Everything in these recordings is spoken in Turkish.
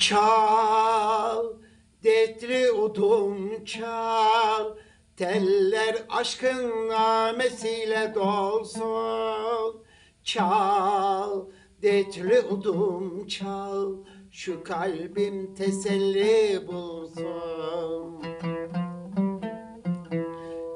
Çal, detri udum çal, teller aşkın namesiyle dolsun. Çal, detri udum çal, şu kalbim teselli bulsun.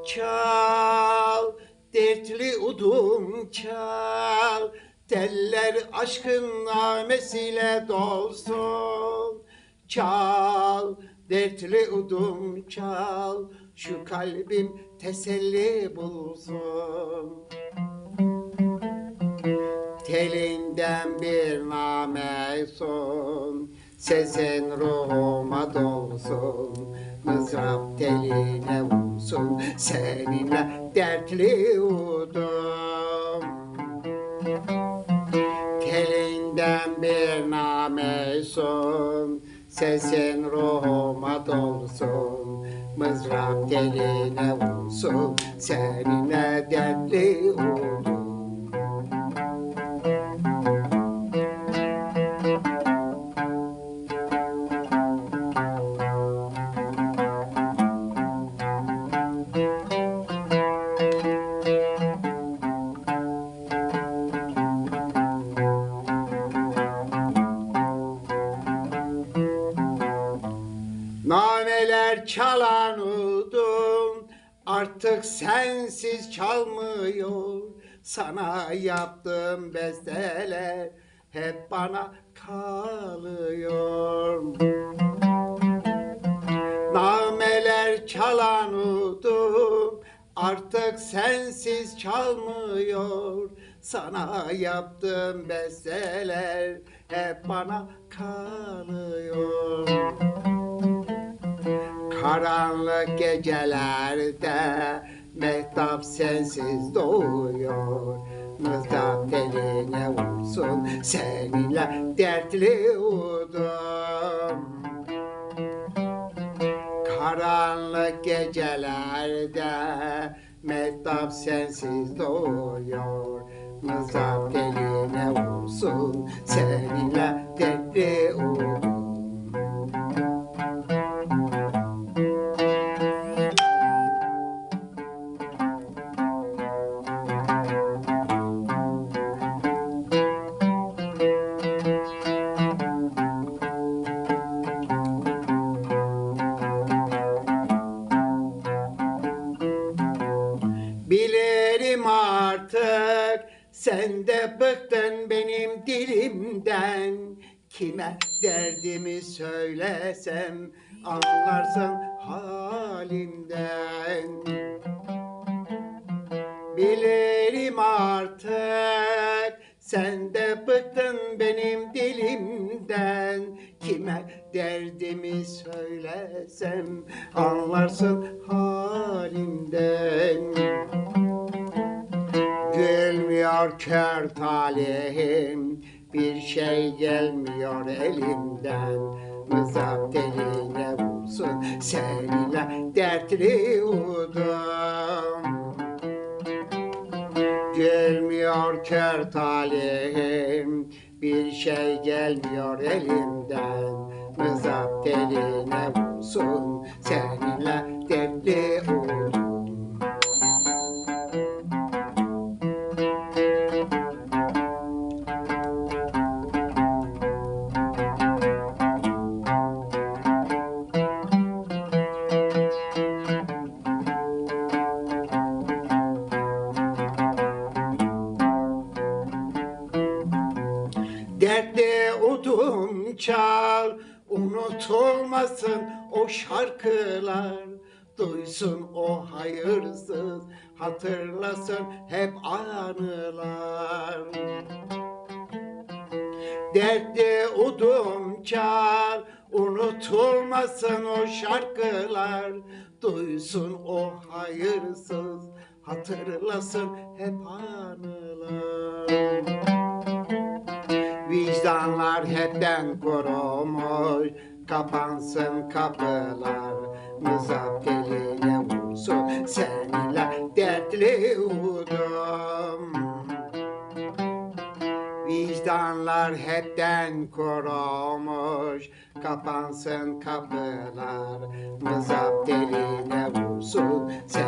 Çal, dertli udum çal, teller aşkın namesiyle dolsun. Çal, dertli udum çal, şu kalbim teselli bulsun. Telinden bir name son. Sesin ruhuma dolsun. Mızrap teline vursun. Seninle dertli udum son Sesin ruhuma dolsun. Mızrap teline vursun Seninle dertli udum udum artık sensiz çalmıyor. Sana yaptığım besteler hep bana kalıyor. Nameler çalan udum artık sensiz çalmıyor. Sana yaptığım besteler hep bana kalıyor. Karanlık gecelerde mehtap sensiz doğuyor. Mızrap teline vursun seninle dertli udum. Karanlık gecelerde mehtap sensiz doğuyor. Mızrap teline vursun seninle dertli udum. Sen de bıktın benim dilimden. Kime derdimi söylesem anlarsın halimden. Bilirim artık sen de bıktın benim dilimden. Kime derdimi söylesem anlarsın halimden Gülmüyor kör talihim Bir şey gelmiyor elimden Mızrap teline vursun Seninle dertli udum. Gülmüyor kör talihim Bir şey gelmiyor elimden Mızrap teline vursun Seninle dertli udum unutulmasın o şarkılar. Duysun o hayırsız, hatırlasın hep anılar. Dertli udum çal, unutulmasın o şarkılar. Duysun o hayırsız, hatırlasın hep anılar. Vicdanlar hepten kurumuş Kapansın kapılar. Mızap teline vursun Seninle dertli udum Vicdan Vicdanlar hepten kurumuş Kapansın kapılar. Mızap deline vursun Seninle